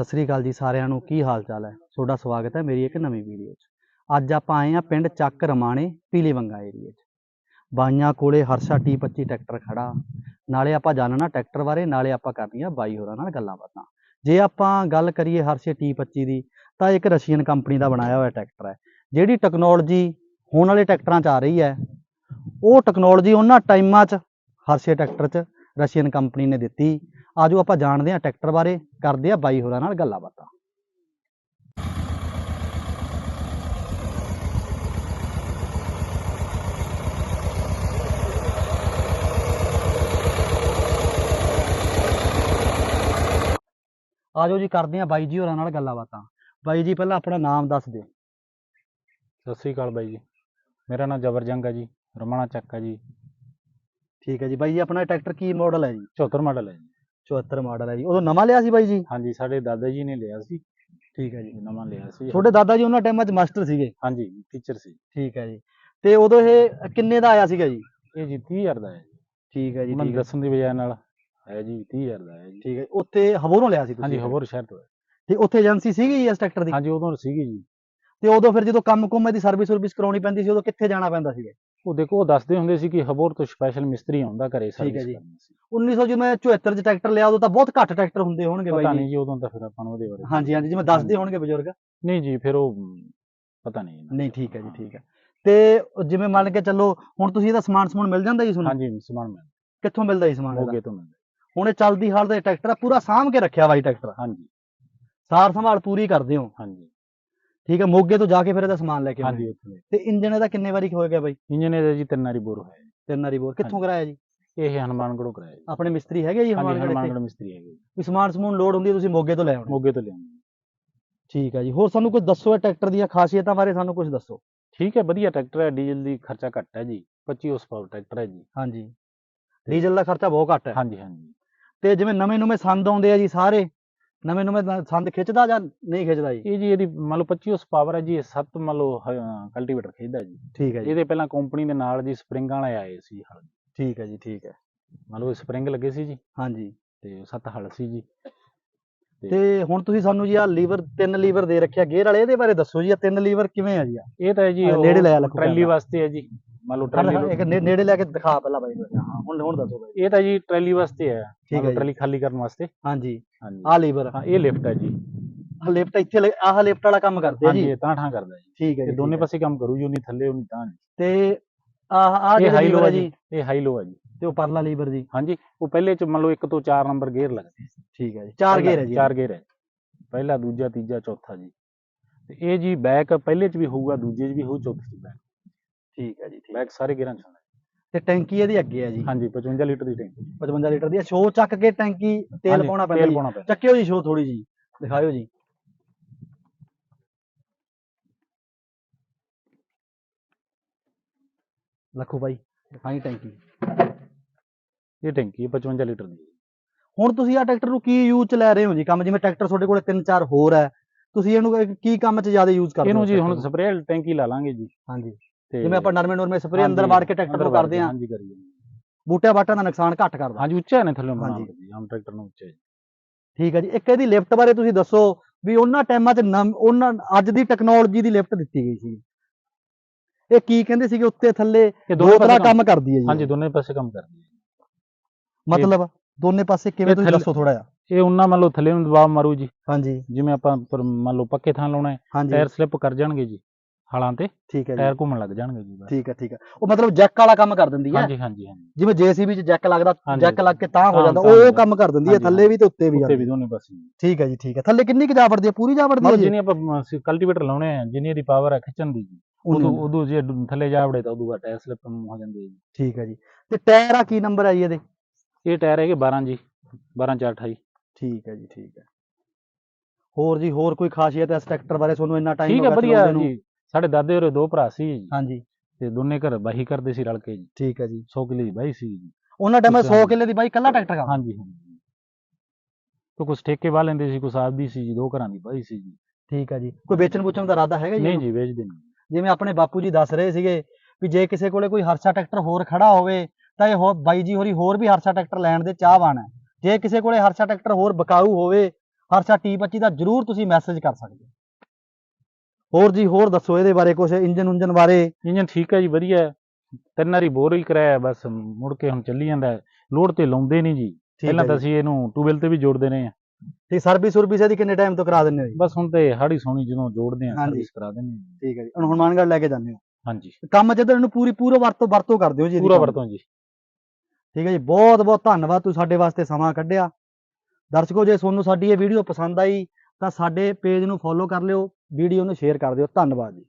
ਸਤਿ ਸ੍ਰੀ ਅਕਾਲ ਜੀ ਸਾਰਿਆਂ ਨੂੰ। ਕੀ ਹਾਲ ਚਾਲ ਹੈ? ਤੁਹਾਡਾ ਸਵਾਗਤ ਹੈ ਮੇਰੀ ਇੱਕ ਨਵੀਂ ਵੀਡੀਓ 'ਚ। ਅੱਜ ਆਪਾਂ ਆਏ ਆ ਪਿੰਡ ਚੱਕ ਰਮਾਣੇ ਪੀਲੀਵੰਗਾ ਏਰੀਏ 'ਚ। ਬਾਈਆਂ ਕੋਲੇ ਹਰਸ਼ਾ T25 ਟਰੈਕਟਰ ਖੜਾ। ਨਾਲੇ ਆਪਾਂ ਜਾਣਨਾ ਟਰੈਕਟਰ ਬਾਰੇ, ਨਾਲੇ ਆਪਾਂ ਕਰਨੀਆਂ ਬਾਈ ਹੋਰਾਂ ਨਾਲ ਗੱਲਾਂ ਬਾਤਾਂ। ਜੇ ਆਪਾਂ ਗੱਲ ਕਰੀਏ ਹਰਸ਼ੇ T25 ਦੀ, ਤਾਂ ਇੱਕ ਰਸ਼ੀਅਨ ਕੰਪਨੀ ਦਾ ਬਣਾਇਆ ਹੋਇਆ ਟਰੈਕਟਰ ਹੈ। ਜਿਹੜੀ ਟੈਕਨੋਲੋਜੀ ਹੋਣ ਵਾਲੇ ਟਰੈਕਟਰਾਂ 'ਚ ਆ ਰਹੀ ਹੈ, ਉਹ ਟੈਕਨੋਲੋਜੀ ਉਹਨਾਂ ਟਾਈਮਾਂ 'ਚ, ਹਰਸ਼ੇ ਟਰੈਕਟਰ 'ਚ ਰਸ਼ੀਅਨ ਕੰਪਨੀ ਨੇ ਦਿੱਤੀ। ਆਜੋ ਆਪਾਂ ਜਾਣਦੇ ਹਾਂ ਟਰੈਕਟਰ ਬਾਰੇ ਕਰਦੇ ਆ ਬਾਈ ਹੋਰਾਂ ਨਾਲ ਗੱਲਾਂ ਬਾਤਾਂ ਆਜੋ ਜੀ ਕਰਦੇ ਆ ਬਾਈ ਜੀ ਹੋਰਾਂ ਨਾਲ ਗੱਲਾਂ ਬਾਤਾਂ ਬਾਈ ਜੀ ਪਹਿਲਾਂ ਆਪਣਾ ਨਾਮ ਦੱਸ ਦਿਓ। ਸਤਿ ਸ੍ਰੀ ਅਕਾਲ ਬਾਈ ਜੀ। ਮੇਰਾ ਨਾਮ ਜਬਰਜੰਗ ਹੈ ਜੀ ਰਮਣਾ ਚੱਕ ਹੈ ਜੀ। ਠੀਕ ਹੈ ਜੀ ਬਾਈ ਜੀ ਆਪਣਾ ਟਰੈਕਟਰ ਕੀ ਮਾਡਲ ਹੈ ਜੀ? 74 ਮਾਡਲ ਹੈ ਜੀ। 74 ਮਾਡਲ ਹੈ ਜੀ। ਉਦੋਂ ਨਵਾਂ ਲਿਆ ਸੀ ਬਾਈ ਜੀ? ਹਾਂਜੀ ਸਾਡੇ ਦਾਦਾ ਜੀ ਨੇ ਲਿਆ ਸੀ। ਠੀਕ ਹੈ ਜੀ। ਨਵਾਂ ਲਿਆ ਸੀ। ਤੁਹਾਡੇ ਦਾਦਾ ਜੀ ਉਹਨਾਂ ਟਾਈਮਾਂ 'ਚ ਮਾਸਟਰ ਸੀਗੇ? ਹਾਂਜੀ ਟੀਚਰ ਸੀ। ਠੀਕ ਹੈ ਜੀ। ਤੇ ਉਦੋਂ ਇਹ ਕਿੰਨੇ ਦਾ ਆਇਆ ਸੀਗਾ ਜੀ? ਇਹ ਜੀ 30000 ਦਾ ਹੈ ਠੀਕ ਹੈ ਜੀ ਠੀਕ ਦੱਸਣ ਦੀ ਵਜ੍ਹਾ ਨਾਲ ਹੈ ਜੀ 30000 ਦਾ ਹੈ ਜੀ। ਠੀਕ ਹੈ। ਉੱਥੇ ਹਬੋਰੋਂ ਲਿਆ ਸੀ ਤੁਸੀਂ? ਹਾਂਜੀ? ਹਬੋਰ ਸ਼ਹਿਰ ਤੋਂ। ਤੇ ਉੱਥੇ ਏਜੰਸੀ ਸੀਗੀ ਜੀ ਇਸ ਟਰੈਕਟਰ ਦੀ? ਹਾਂਜੀ ਉਦੋਂ ਸੀਗੀ ਜੀ। ਤੇ ਉਦੋਂ ਫਿਰ ਜਦੋਂ ਕੰਮ ਕੁੰਮ ਦੀ ਸਰਵਿਸ ਸਰਵਿਸ ਕਰਾਉਣੀ ਪੈਂਦੀ ਸੀ ਉਦੋਂ ਕਿੱਥੇ ਜਾਣਾ ਪੈਂਦਾ ਸੀਗਾ? ਉਹ ਦੇਖੋ ਉਹ ਦੱਸਦੇ ਹੁੰਦੇ ਸੀ ਕਿ ਹਬੋਰ ਤੋਂ ਸਪੈਸ਼ਲ ਮਿਸਤਰੀ ਆਉਂਦਾ ਘਰੇ ਹੈ ਸਰਵਿਸ ਜੀ। ਕਰਨੀ ਸੀ 1900 ਜਿਵੇਂ 74 ਚ ਟਰੈਕਟਰ ਲਿਆ ਉਦੋਂ ਤਾਂ ਬਹੁਤ ਘੱਟ ਟਰੈਕਟਰ ਹੁੰਦੇ ਹੋਣਗੇ ਬਾਈ ਪਤਾ ਜੀ। ਨਹੀਂ ਜੀ ਉਦੋਂ ਤਾਂ ਫਿਰ ਆਪਾਂ ਨੂੰ ਉਹਦੇ ਬਾਰੇ ਹਾਂਜੀ ਹਾਂਜੀ ਜਿਵੇਂ ਦੱਸਦੇ। ਹੋਣਗੇ ਬਜ਼ੁਰਗ। ਨਹੀਂ ਜੀ ਫਿਰ ਉਹ ਮ, ਪਤਾ ਨਹੀਂ ਇਹਨਾਂ ਨਹੀਂ ਠੀਕ ਹੈ ਜੀ ਠੀਕ ਹੈ। ਤੇ ਜਿਵੇਂ ਮੰਨ ਕੇ ਚੱਲੋ ਹੁਣ ਤੁਸੀਂ ਇਹਦਾ ਸਮਾਨ ਸਮੂਨ ਮਿਲ ਜਾਂਦਾ ਜੀ ਤੁਹਾਨੂੰ? ਹਾਂਜੀ ਸਮਾਨ ਮਿਲ ਕਿੱਥੋਂ ਮਿਲਦਾ ਜੀ ਸਮਾਨ? ਇਹਦਾ? ਮੋਗੇ ਤੋਂ ਮਿਲਦਾ। ਹੁਣ ਇਹ ਚੱਲਦੀ ਹਾਲ ਦਾ ਟਰੈਕਟਰ ਆ ਪੂਰਾ ਸਾਂਭ ਕੇ ਰੱਖਿਆ ਬਾਈ ਟਰੈਕਟਰ ਹਾਂਜੀ। ਸਾਰ ਸੰਭਾਲ ਪੂਰੀ ਕਰਦੇ ਹੋ। ਹਾਂਜੀ। ਠੀਕ ਹੈ ਮੋਗੇ ਤੋਂ ਜਾ ਕੇ ਫਿਰ ਇਹਦਾ ਸਮਾਨ ਲੈ ਕੇ ਆਉਂਦੇ ਹਾਂਜੀ ਉੱਥੇ ਤੇ ਇੰਜਨ ਇਹਦਾ ਕਿੰਨੇ ਵਾਰੀ ਹੋ ਗਿਆ ਬਾਈ? ਇੰਜਨ ਇਹਦਾ ਜੀ ਤਿੰਨ ਵਾਰੀ ਬੋਰ ਹੋਇਆ ਤਿੰਨ ਵਾਰੀ ਬੋਰ। ਕਿੱਥੋਂ। ਕਰਾਇਆ ਜੀ? ਇਹ ਹਨੂਮਾਨਗੜ੍ਹੋਂ ਕਰਾਇਆ ਜੀ। ਆਪਣੇ ਮਿਸਤਰੀ ਹੈਗੇ ਜੀ ਹਾਂਜੀ ਹਮਾਰੇ ਹਨੂਮਾਨਗੜ੍ਹ ਮਿਸਤਰੀ ਹੈਗੇ ਜੀ। ਵੀ ਸਮਾਨ ਸਮੂਨ ਲੋਡ ਹੁੰਦੀ ਹੈ ਤੁਸੀਂ ਮੋਗੇ ਤੋਂ ਲੈ ਆਉਣੇ। ਮੋਗੇ ਤੋਂ ਲਿਆਉਂਦੇ ਠੀਕ ਹੈ ਜੀ। ਹੋਰ ਸਾਨੂੰ ਕੁਝ ਦੱਸੋ ਇਹ ਟਰੈਕਟਰ ਦੀਆਂ ਖਾਸੀਅਤਾਂ ਬਾਰੇ ਸਾਨੂੰ ਕੁਝ ਦੱਸੋ। ਠੀਕ ਹੈ ਵਧੀਆ ਟਰੈਕਟਰ ਹੈ ਡੀਜ਼ਲ ਦੀ ਖਰਚਾ ਘੱਟ ਹੈ ਜੀ। 25 ਉਸ ਪਾਵਰ ਟਰੈਕਟਰ ਹੈ ਜੀ। ਹਾਂਜੀ। ਡੀਜ਼ਲ ਦਾ ਖਰਚਾ ਬਹੁਤ ਘੱਟ ਹੈ। ਹਾਂਜੀ ਹਾਂਜੀ। ਤੇ ਜਿਵੇਂ ਨਵੇਂ ਨਵੇਂ ਸੰਦ ਆਉਂਦੇ ਆ ਜੀ ਸਾਰੇ ਨਵੇਂ ਨਵੇਂ ਸੰਦ ਖਿੱਚਦਾ ਜਾਂ ਨਹੀਂ ਖਿੱਚਦਾ ਜੀ? ਇਹ ਜੀ ਇਹਦੀ ਮੰਨ ਲਓ 25 ਉਸ ਪਾਵਰ ਹੈ ਜੀ ਇਹ ਸੱਤ ਮੰਨ ਲਓ ਕਲਟੀਵੇਟਰ ਖੇਦਾ ਜੀ। ਠੀਕ ਹੈ ਜੀ। ਇਹਦੇ ਪਹਿਲਾਂ ਕੰਪਨੀ ਦੇ ਨਾਲ ਜੀ ਸਪਰਿੰਗਾਂ ਵਾਲੇ ਆਏ ਸੀ ਹਲ। ਠੀਕ ਹੈ ਜੀ ਠੀਕ ਹੈ। ਮੰਨ ਲਓ ਸਪਰਿੰਗ ਲੱਗੇ ਸੀ ਜੀ। ਹਾਂਜੀ। ਤੇ ਸੱਤ ਹਲ ਸੀ ਜੀ। ਤੇ ਹੁਣ ਤੁਸੀਂ ਸਾਨੂੰ ਜੀ ਆ ਲੀਵਰ ਤਿੰਨ ਲੀਵਰ ਦੇ ਰੱਖਿਆ ਗੇਅਰ ਵਾਲੇ ਇਹਦੇ ਬਾਰੇ ਦੱਸੋ ਜੀ ਆ ਤਿੰਨ ਲੀਵਰ ਕਿਵੇਂ ਆ ਜੀ ਆ ਇਹ ਤਾਂ ਹੈ ਜੀ ਨੇੜੇ ਲੈ ਆ ਲੱਖੂ ਟਰੈਲੀ। ਵਾਸਤੇ ਹੈ ਜੀ। ਮੰਨ ਲਓ ਟਰੈਲੀ ਇੱਕ ਨੇ- ਨੇੜੇ ਲੈ ਕੇ ਦਿਖਾ ਪਹਿਲਾਂ ਬਾਈ ਨੂੰ। ਹਾਂ ਹੁਣ ਹੁਣ ਦੱਸੋ ਬਾਈ। ਇਹ ਤਾਂ ਜੀ ਟਰੈਲੀ ਵਾਸਤੇ ਹੈ। ਠੀਕ ਹੈ ਜੀ। ਟਰੈਲੀ ਖਾਲੀ ਕਰਨ ਵਾਸਤੇ। ਹਾਂਜੀ। ਹਾਂਜੀ। ਆ ਲੀਵਰ ਹਾਂ ਇਹ ਲਿਫਟ ਹੈ ਜੀ। ਆ ਲਿਫਟ ਇੱਥੇ ਲ- ਆਹ ਲਿਫਟ ਵਾਲਾ ਕੰਮ ਕਰਦੇ ਆ ਹਾਂਜੀ ਜੀ। ਇਹ ਤਾਂ ਠਾਂ ਕਰਦਾ ਜੀ। ਠੀਕ ਹੈ ਜੀ ਇਹ ਦੋਨੇ ਠੀਕ ਹੈ। ਪਾਸੇ ਕੰਮ ਕਰੂ ਜੀ ਉਨੀ ਥੱਲੇ ਉਨੀ ਤਾਂ ਜੀ। ਤੇ ਆਹ ਆਹ ਇਹ ਜਿਹੜਾ ਹਾਈ ਲੋ ਹੈ ਜੀ। ਇਹ ਹਾਈ ਲੋ ਹੈ ਜੀ। ਤੇ ਉਹ ਪਰਲਾ ਲੀਵਰ ਜੀ। ਹਾਂਜੀ ਉਹ ਪਹਿਲੇ ਚ ਮੰਨ ਲਓ 1 ਤੋਂ 4 ਨੰਬਰ ਗੇਅਰ ਲੱਗਦੇ ਠੀਕ ਹੈ ਜੀ। ਚਾਰ ਗੇਅਰ ਹੈ ਜੀ। ਚਾਰ ਗੇਅਰ ਹੈ। ਪਹਿਲਾ ਦੂਜਾ ਤੀਜਾ ਚੌਥਾ ਜੀ। ਤੇ ਇਹ ਜੀ ਬੈਕ ਪਹਿਲੇ ਚ ਵੀ ਹੋਊਗਾ ਦੂਜੇ ਚ ਵੀ ਹੋਊ ਚੌਥੇ ਚ ਬੈਕ ਠੀਕ ਹੈ ਜੀ ਠੀਕ ਬੈਕ ਸਾਰੇ ਗੇਅਰਾਂ ਚ ਹੁੰਦਾ ਤੇ ਟੈਂਕੀ ਇਹਦੀ ਅੱਗੇ ਹੈ ਜੀ। ਹਾਂਜੀ 55 ਲੀਟਰ ਦੀ ਟੈਂਕੀ। 55 ਲੀਟਰ ਦੀ ਸ਼ੋ ਚੱਕ ਕੇ ਟੈਂਕੀ ਤੇਲ ਹਾਂਜੀ, ਪਾਉਣਾ ਪੈਂਦਾ ਤੇਲ ਜੀ। ਪਾਉਣਾ ਪੈਂਦਾ। ਚੱਕਿਓ ਜੀ ਸ਼ੋ ਥੋੜੀ ਜੀ। ਦਿਖਾਇਓ ਜੀ। ਲੱਖੋ ਬਾਈ ਦਿਖਾਈ ਟੈਂਕੀ। ਇਹ ਟੈਂਕੀ ਹੈ 55 ਲੀਟਰ ਦੀ। ਹੁਣ ਤੁਸੀਂ ਆ ਟਰੈਕਟਰ ਨੂੰ ਕੀ ਯੂਜ਼ ਚ ਲੈ ਰਹੇ ਹੋ ਜੀ? ਕੰਮ ਜਿਵੇਂ ਟਰੈਕਟਰ ਤੁਹਾਡੇ ਕੋਲ ਤਿੰਨ ਚਾਰ ਹੋਰ ਹੈ ਤੁਸੀਂ ਇਹਨੂੰ ਕੀ ਕੰਮ ਚ ਜ਼ਿਆਦਾ ਯੂਜ਼ ਕਰਦੇ ਹੋ ਇਹਨੂੰ ਜੀ ਹੁਣ ਨੂੰ? ਸਪਰੇਅ ਟੈਂਕੀ ਲਾ ਲਾਂਗੇ ਜੀ। ਹਾਂਜੀ। ਜਿਵੇਂ ਆਪਾਂ ਨਰਮੇ ਨਰਮੇ ਸਪਰੇ ਅੰਦਰ ਵਾੜ ਕੇ ਟਰੈਕਟਰ ਨੂੰ ਕਰਦੇ ਆ ਹਾਂਜੀ ਕਰੀਏ। ਬੂਟਿਆਂ ਬਾਟਾਂ ਦਾ ਨੁਕਸਾਨ ਘੱਟ ਕਰਦਾ। ਹਾਂਜੀ ਉੱਚਾ ਨੇ ਥੱਲੇ ਹਾਂਜੀ। ਆਮ ਟਰੈਕਟਰ ਨੂੰ ਉੱਚਾ। ਠੀਕ ਹੈ ਜੀ। ਇੱਕ ਇਹਦੀ ਲਿਫਟ ਬਾਰੇ ਤੁਸੀਂ ਦੱਸੋ ਵੀ ਉਹਨਾਂ ਟਾਈਮਾਂ 'ਚ ਉਹਨਾਂ ਅੱਜ ਦੀ ਟੈਕਨੋਲੋਜੀ ਦੀ ਲਿਫਟ ਦਿੱਤੀ ਗਈ ਸੀ। ਇਹ ਕੀ ਕਹਿੰਦੇ ਸੀਗੇ ਉੱਤੇ ਥੱਲੇ? ਦੋ ਤਰ੍ਹਾਂ ਕੰਮ ਕਰਦੀ ਹੈ ਜੀ। ਹਾਂਜੀ ਦੋਨੇ ਪਾਸੇ ਕੰਮ ਕਰਦੀ ਹੈ। ਮਤਲਬ ਦੋਨੇ ਪਾਸੇ ਕਿਵੇਂ ਤੁਸੀਂ ਦੱਸੋ ਥੋੜਾ ਜਿਹਾ? ਇਹ ਉਹਨਾਂ ਮੰਨ ਲਓ ਥੱਲੇ ਨੂੰ ਦਬਾਅ ਮਾਰੂ ਜੀ। ਹਾਂਜੀ। ਜਿਵੇਂ ਆਪਾਂ ਮੰਨ ਲਓ ਪੱਕੇ ਥਾਂ ਲਾਉਣਾ ਹੈ ਟਾਇਰ ਸਲਿੱਪ ਕਰ ਜਾਣਗੇ ਜੀ। ਹਾਲਾਂ ਤੇ ਠੀਕ ਹੈ ਜੀ। ਟਾਇਰ ਘੁੰਮਣ ਲੱਗ ਜਾਣਗੇ ਜੀ ਬਸ। ਠੀਕ ਹੈ ਠੀਕ ਹੈ। ਉਹ ਮਤਲਬ ਜੈਕ ਵਾਲਾ ਕੰਮ ਕਰ ਦਿੰਦੀ ਹੈ? ਹਾਂਜੀ ਹਾਂਜੀ ਹਾਂਜੀ। ਜਿਵੇਂ ਜੀਸੀਬੀ 'ਚ ਜੈਕ ਲੱਗਦਾ ਹਾਂਜੀ, ਜੈਕ ਲੱਗ ਕੇ ਤਾਂ ਹੋ ਜਾਂਦਾ ਤਾਂ ਉਹ। ਕੰਮ ਕਰ ਦਿੰਦੀ ਹੈ ਹਾਂਜੀ, ਥੱਲੇ ਵੀ ਤੇ ਉੱਤੇ ਵੀ ਉੱਤੇ ਵੀ ਹੈ। ਦੋਨੇ ਪਾਸੇ ਠੀਕ ਹੈ ਜੀ ਠੀਕ ਹੈ। ਥੱਲੇ ਕਿੰਨੀ ਕੁ ਜਾ ਵੜਦੀ ਹੈ? ਪੂਰੀ ਜਾ ਵੜਦੀ ਹੈ ਮਤਲਬ ਜੀ? ਜਿੰਨੀ ਆਪਾਂ ਕਲਟੀਵੇਟਰ ਲਾਉਣੇ ਆ ਜਿੰਨੀ ਦੀ ਪਾਵਰ ਹੈ ਖਿੱਚਣ ਦੀ ਜੀ। ਉਦੋਂ ਉਨੀ- ਉਦੋਂ ਜੇ ਡ- ਥੱਲੇ ਜਾ ਵੜੇ ਤਾਂ ਉਦੋਂ ਬਾਅਦ ਟਾਇਰ ਸਲਿੱਪ ਹੋ ਜਾਂਦੇ ਆ ਜੀ। ਠੀਕ ਹੈ ਜੀ। ਤੇ ਟਾਇਰ ਆ ਕੀ ਨੰਬਰ ਹੈ ਜੀ ਇਹਦੇ? ਇਹ ਟਾਇਰ ਹੈਗੇ 12 ਜੀ 12 4 28 ਠੀਕ ਹੈ ਜੀ ਠੀਕ ਹੈ। ਹੋਰ ਜੀ ਹੋਰ ਕੋਈ ਖਾਸੀਅਤ ਹੈ ਇਸ ਟਰੈਕਟਰ ਬਾਰੇ? ਤੁਹਾਨੂੰ ਇੰਨਾ ਟਾਈਮ ਠੀਕ ਹੈ ਵਧੀਆ ਜੀ। ਸਾਡੇ ਦਾਦੇ ਹੋਰੇ ਦੋ ਭਰਾ ਸੀ ਜੀ। ਹਾਂਜੀ। ਤੇ ਦੋਨੇ ਘਰ ਬਾਹੀ ਕਰਦੇ ਸੀ ਰਲ ਕੇ ਜੀ। ਠੀਕ ਹੈ ਜੀ। 100 ਕਿੱਲੇ ਦੀ ਬਾਹੀ ਸੀ ਜੀ। ਉਹਨਾਂ ਟਾਈਮ 100 ਅੱਛਾ। ਕਿੱਲੇ ਦੀ ਬਾਈ ਕੱਲਾ ਟਰੈਕਟਰ ਕੰਮ ਹਾਂਜੀ ਹਾਂਜੀ। ਤੋਂ ਕੁਝ ਠੇਕੇ ਵਾ ਲੈਂਦੇ ਸੀ ਕੁਛ ਆਪਦੀ ਸੀ ਜੀ ਦੋ ਘਰਾਂ ਦੀ ਬਾਹੀ ਸੀ ਜੀ। ਠੀਕ ਹੈ ਜੀ। ਕੋਈ ਵੇਚਣ ਵੁਚਣ ਦਾ ਇਰਾਦਾ ਹੈਗਾ ਜੀ ਨਹੀਂ? ਜੀ ਵੇਚਦੇ ਨਹੀਂ। ਜਿਵੇਂ ਆਪਣੇ ਬਾਪੂ ਜੀ ਦੱਸ ਰਹੇ ਸੀਗੇ ਵੀ ਜੇ ਕਿਸੇ ਕੋਲੇ ਕੋਈ ਹਰਸ਼ਾ ਟਰੈਕਟਰ ਹੋਰ ਖੜਾ ਹੋਵੇ ਤਾਂ ਇਹ ਬਾਈ ਜੀ ਹੋਰੀ ਹੋਰ ਵੀ ਹਰਸ਼ਾ ਟਰੈਕਟਰ ਲੈਣ ਦੇ ਚਾਹਵਾਨ ਹੈ। ਜੇ ਕਿਸੇ ਕੋਲੇ ਹਰਸ਼ਾ ਟਰੈਕਟਰ ਹੋਰ ਬਕਾਊ ਹੋਵੇ ਹਰਸ਼ਾ T25 ਦਾ ਜਰੂਰ ਤੁਸੀਂ ਮੈਸੇਜ ਕਰ ਸਕਦੇ ਹੋ। ਹੋਰ ਜੀ ਹੋਰ ਦੱਸੋ ਇਹਦੇ ਬਾਰੇ ਕੁਝ ਇੰਜਨ ਉਂਜਨ ਬਾਰੇ? ਇੰਜਨ ਠੀਕ ਹੈ ਜੀ ਵਧੀਆ ਹੈ। ਤਿੰਨ ਵਾਰੀ ਬੋਰ ਹੀ ਕਰਾਇਆ ਬਸ ਮੁੜ ਕੇ ਹੁਣ ਚੱਲੀ ਜਾਂਦਾ। ਲੋਡ ਤੇ ਲਾਉਂਦੇ ਨਹੀਂ ਜੀ। ਪਹਿਲਾਂ ਤਾਂ ਅਸੀਂ ਇਹਨੂੰ ਟੂਬਲ ਤੇ ਵੀ ਜੋੜਦੇ ਰਹੇ ਹਾਂ। ਤੇ ਸਰਵਿਸ ਸਰਵਿਸ ਇਹਦੀ ਕਿੰਨੇ ਟਾਈਮ ਤੋਂ ਕਰਾ ਦਿੰਦੇ ਹੋ ਜੀ? ਬਸ ਹੁਣ ਤੇ ਹਾੜੀ ਸੋਣੀ ਜਦੋਂ ਜੋੜਦੇ ਹਾਂਜੀ। ਸਰਵਿਸ ਕਰਾ ਦਿੰਦੇ ਹਾਂ। ਠੀਕ ਹੈ ਜੀ। ਹੁਣ ਹਨੂਮਾਨਗੜ੍ਹ ਲੈ ਕੇ ਜਾਂਦੇ ਹੋ? ਹਾਂਜੀ। ਕੰਮ ਜਦੋਂ ਇਹਨੂੰ ਪੂਰੀ ਪੂਰਾ ਵਰਤੋਂ ਵਰਤੋਂ ਕਰਦੇ ਹੋ ਜੀ ਪੂਰਾ। ਵਰਤੋਂ ਜੀ। ਠੀਕ ਹੈ ਜੀ। ਬਹੁਤ ਬਹੁਤ ਧੰਨਵਾਦ ਤੁਸੀਂ ਸਾਡੇ ਵਾਸਤੇ ਸਮਾਂ ਕੱਢਿਆ। ਦਰਸ਼ਕੋ ਜੇ ਤੁਹਾਨੂੰ ਸਾਡੀ ਇਹ ਵੀਡੀਓ ਪਸੰਦ ਆਈ ਤਾਂ ਸਾਡੇ ਪੇਜ ਨੂੰ ਫੋਲੋ ਕਰ ਲਿਓ। ਵੀਡੀਓ ਨੂੰ ਸ਼ੇਅਰ ਕਰ ਦਿਓ। ਧੰਨਵਾਦ ਜੀ।